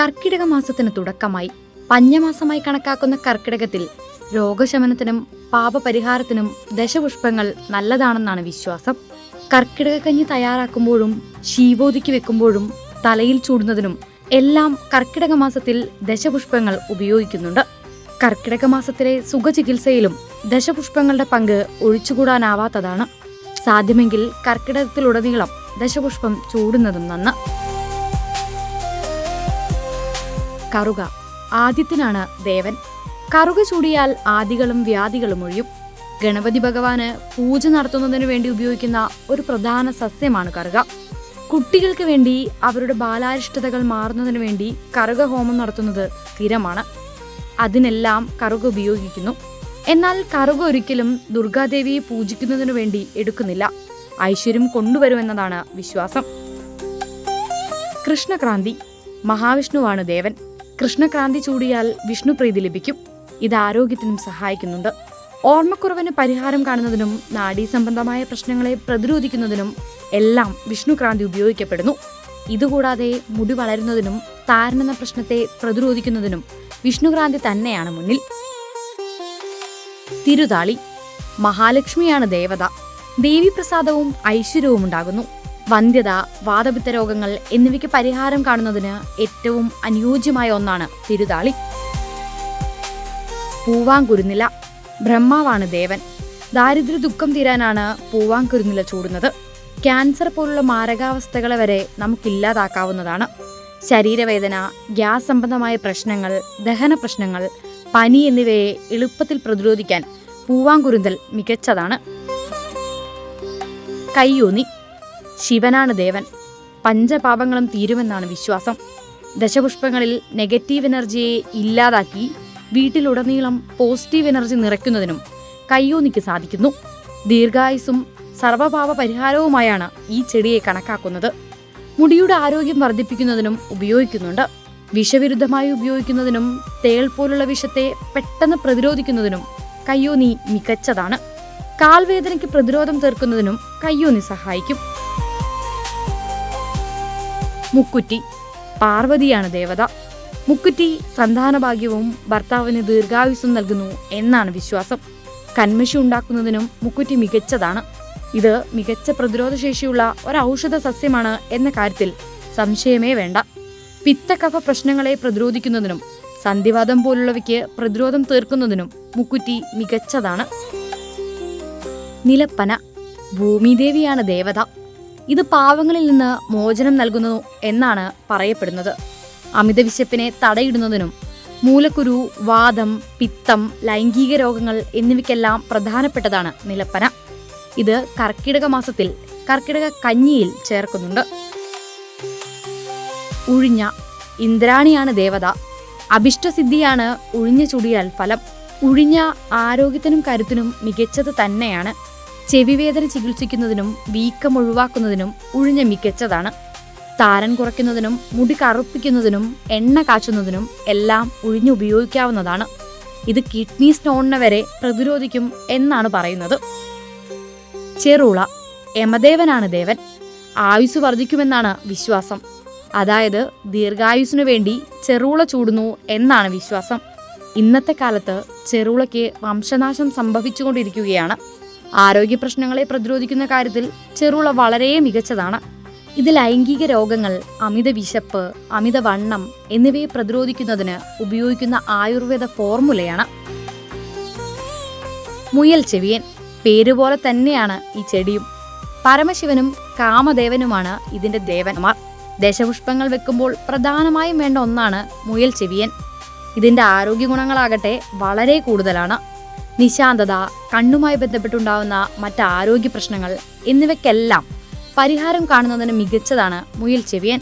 കർക്കിടക മാസത്തിന് തുടക്കമായി. പഞ്ഞമാസമായി കണക്കാക്കുന്ന കർക്കിടകത്തിൽ രോഗശമനത്തിനും പാപപരിഹാരത്തിനും ദശപുഷ്പങ്ങൾ നല്ലതാണെന്നാണ് വിശ്വാസം. കർക്കിടക കഞ്ഞി തയ്യാറാക്കുമ്പോഴും ശീവോതിക്ക് വെക്കുമ്പോഴും തലയിൽ ചൂടുന്നതിനും എല്ലാം കർക്കിടക മാസത്തിൽ ദശപുഷ്പങ്ങൾ ഉപയോഗിക്കുന്നുണ്ട്. കർക്കിടക മാസത്തിലെ സുഖചികിത്സയിലും ദശപുഷ്പങ്ങളുടെ പങ്ക് ഒഴിച്ചുകൂടാനാവാത്തതാണ്. സാധ്യമെങ്കിൽ കർക്കിടകത്തിലുടനീളം ദശപുഷ്പം ചൂടുന്നതും നന്ന്. കറുക. ആദ്യത്തിനാണ് ദേവൻ. കറുക ചൂടിയാൽ ആദികളും വ്യാധികളും ഒഴിയും. ഗണപതി ഭഗവാന് പൂജ നടത്തുന്നതിനു വേണ്ടി ഉപയോഗിക്കുന്ന ഒരു പ്രധാന സസ്യമാണ് കറുക. കുട്ടികൾക്ക് വേണ്ടി അവരുടെ ബാലാരിഷ്ടതകൾ മാറുന്നതിനു വേണ്ടി കറുക ഹോമം നടത്തുന്നത് സ്ഥിരമാണ്. അതിനെല്ലാം കറുക ഉപയോഗിക്കുന്നു. എന്നാൽ കറുക ഒരിക്കലും ദുർഗാദേവിയെ പൂജിക്കുന്നതിനു വേണ്ടി എടുക്കുന്നില്ല. ഐശ്വര്യം കൊണ്ടുവരുമെന്നതാണ് വിശ്വാസം. കൃഷ്ണക്രാന്തി. മഹാവിഷ്ണുവാണ് ദേവൻ. കൃഷ്ണക്രാന്തി ചൂടിയാൽ വിഷ്ണുപ്രീതി ലഭിക്കും. ഇത് ആരോഗ്യത്തിനും സഹായിക്കുന്നുണ്ട്. ഓർമ്മക്കുറവിന് പരിഹാരം കാണുന്നതിനും നാഡീ സംബന്ധമായ പ്രശ്നങ്ങളെ പ്രതിരോധിക്കുന്നതിനും എല്ലാം വിഷ്ണുക്രാന്തി ഉപയോഗിക്കപ്പെടുന്നു. ഇതുകൂടാതെ മുടി വളരുന്നതിനും താരനെന്ന പ്രശ്നത്തെ പ്രതിരോധിക്കുന്നതിനും വിഷ്ണുക്രാന്തി തന്നെയാണ് മുന്നിൽ. തിരുതാളി മഹാലക്ഷ്മിയാണ് ദേവത. ദേവീപ്രസാദവും ഐശ്വര്യവും ഉണ്ടാകുന്നു വന്ധ്യത വാതപിത്ത രോഗങ്ങൾ എന്നിവയ്ക്ക് പരിഹാരം കാണുന്നതിന് ഏറ്റവും അനുയോജ്യമായ ഒന്നാണ് തിരുതാളി. പൂവാങ്കുരുന്നില. ബ്രഹ്മാവാണ് ദേവൻ. ദാരിദ്ര്യ ദുഃഖം തീരാനാണ് പൂവാങ്കുരുന്നില ചൂടുന്നത്. ക്യാൻസർ പോലുള്ള മാരകാവസ്ഥകളെ വരെ നമുക്കില്ലാതാക്കാവുന്നതാണ്. ശരീരവേദന ഗ്യാസ് സംബന്ധമായ പ്രശ്നങ്ങൾ ദഹന പ്രശ്നങ്ങൾ പനി എന്നിവയെ എളുപ്പത്തിൽ പ്രതിരോധിക്കാൻ പൂവാങ്കുരുന്തൽ മികച്ചതാണ്. കയ്യൂന്നി. ശിവനാണ് ദേവൻ. പഞ്ചപാപങ്ങളും തീരുമെന്നാണ് വിശ്വാസം. ദശപുഷ്പങ്ങളിൽ നെഗറ്റീവ് എനർജിയെ ഇല്ലാതാക്കി വീട്ടിലുടനീളം പോസിറ്റീവ് എനർജി നിറയ്ക്കുന്നതിനും കയ്യോന്നിക്ക് സാധിക്കുന്നു. ദീർഘായുസും സർവഭാവ പരിഹാരവുമായാണ് ഈ ചെടിയെ കണക്കാക്കുന്നത്. മുടിയുടെ ആരോഗ്യം വർദ്ധിപ്പിക്കുന്നതിനും ഉപയോഗിക്കുന്നുണ്ട്. വിഷവിരുദ്ധമായി ഉപയോഗിക്കുന്നതിനും തേൾ പോലുള്ള വിഷത്തെ പെട്ടെന്ന് പ്രതിരോധിക്കുന്നതിനും കയ്യോനി മികച്ചതാണ്. കാൽവേദനയ്ക്ക് പ്രതിരോധം തീർക്കുന്നതിനും കയ്യോനി സഹായിക്കും. മുക്കുറ്റി പാർവതിയാണ് ദേവത. മുക്കുറ്റി സന്താനഭാഗ്യവും ഭർത്താവിന് ദീർഘായുസ്സും നൽകുന്നു എന്നാണ് വിശ്വാസം. കന്മശി ഉണ്ടാക്കുന്നതിനും മുക്കുറ്റി മികച്ചതാണ്. ഇത് മികച്ച പ്രതിരോധശേഷിയുള്ള ഔഷധ സസ്യമാണ് എന്ന കാര്യത്തിൽ സംശയമേ വേണ്ട. പിത്തകഫ പ്രശ്നങ്ങളെ പ്രതിരോധിക്കുന്നതിനും സന്ധിവാദം പോലുള്ളവയ്ക്ക് പ്രതിരോധം തീർക്കുന്നതിനും മുക്കുറ്റി മികച്ചതാണ്. നിലപ്പന ഭൂമിദേവിയാണ് ദേവത. ഇത് പാവങ്ങളിൽ നിന്ന് മോചനം നൽകുന്നു എന്നാണ് പറയപ്പെടുന്നത്. അമിത വിശപ്പിനെ തടയിടുന്നതിനും മൂലക്കുരു വാദം പിത്തം ലൈംഗിക രോഗങ്ങൾ എന്നിവയ്ക്കെല്ലാം പ്രധാനപ്പെട്ടതാണ് നിലപ്പന. ഇത് കർക്കിടക മാസത്തിൽ കർക്കിടക കഞ്ഞിയിൽ ചേർക്കുന്നുണ്ട്. ഉഴിഞ്ഞ ഇന്ദ്രാണിയാണ് ദേവത. അഭിഷ്ടസിദ്ധിയാണ് ഉഴിഞ്ഞ ചുടിയാൽ ഫലം. ഉഴിഞ്ഞ ആരോഗ്യത്തിനും കരുത്തിനും മികച്ചത് തന്നെയാണ്. ചെവിവേദന ചികിത്സിക്കുന്നതിനും വീക്കം ഒഴിവാക്കുന്നതിനും ഉഴിഞ്ഞ മികച്ചതാണ്. താരൻ കുറയ്ക്കുന്നതിനും മുടി കറുപ്പിക്കുന്നതിനും എണ്ണ കാച്ചുന്നതിനും എല്ലാം ഉഴിഞ്ഞ് ഉപയോഗിക്കാവുന്നതാണ്. ഇത് കിഡ്നി സ്റ്റോണിനെ വരെ പ്രതിരോധിക്കും എന്നാണ് പറയുന്നത്. ചെറുള യമദേവനാണ് ദേവൻ. ആയുസ് വർദ്ധിക്കുമെന്നാണ് വിശ്വാസം. അതായത് ദീർഘായുസിനു വേണ്ടി ചെറുള ചൂടുന്നു എന്നാണ് വിശ്വാസം. ഇന്നത്തെ കാലത്ത് ചെറുളയ്ക്ക് വംശനാശം സംഭവിച്ചുകൊണ്ടിരിക്കുകയാണ്. ആരോഗ്യ പ്രശ്നങ്ങളെ പ്രതിരോധിക്കുന്ന കാര്യത്തിൽ ചെറുള വളരെ മികച്ചതാണ്. ഇത് ലൈംഗിക രോഗങ്ങൾ അമിത വിശപ്പ് അമിത വണ്ണം എന്നിവയെ പ്രതിരോധിക്കുന്നതിന് ഉപയോഗിക്കുന്ന ആയുർവേദ ഫോർമുലയാണ്. മുയൽ ചെവിയൻ പേരുപോലെ തന്നെയാണ് ഈ ചെടിയും. പരമശിവനും കാമദേവനുമാണ് ഇതിന്റെ ദേവന്മാർ. ദശപുഷ്പങ്ങൾ വെക്കുമ്പോൾ പ്രധാനമായും വേണ്ട ഒന്നാണ് മുയൽ ചെവിയൻ. ഇതിന്റെ ആരോഗ്യ ഗുണങ്ങളാകട്ടെ വളരെ കൂടുതലാണ്. നിശാന്തത കണ്ണുമായി ബന്ധപ്പെട്ടുണ്ടാവുന്ന മറ്റ് ആരോഗ്യ പ്രശ്നങ്ങൾ എന്നിവയ്ക്കെല്ലാം പരിഹാരം കാണുന്നതിന് മികച്ചതാണ് മുയൽ ചെവിയൻ.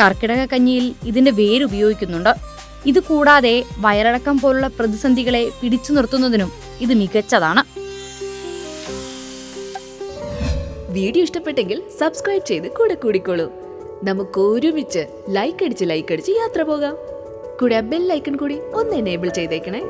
കർക്കിടക കഞ്ഞിയിൽ ഇതിന്റെ വേര് ഉപയോഗിക്കുന്നുണ്ട് ഇത് കൂടാതെ വയറടക്കം പോലുള്ള പ്രതിസന്ധികളെ പിടിച്ചു നിർത്തുന്നതിനും ഇത് മികച്ചതാണ്. വീഡിയോ ഇഷ്ടപ്പെട്ടെങ്കിൽ സബ്സ്ക്രൈബ് ചെയ്ത് കൂടെ കൂടിക്കോളൂ. നമുക്ക് ഒരുമിച്ച് ലൈക്ക് അടിച്ച് ലൈക്ക് അടിച്ച് യാത്ര പോകാം. കൂടെ ബെൽ ഐക്കൺ കൂടി ഒന്ന് എനേബിൾ ചെയ്തേക്കണേ.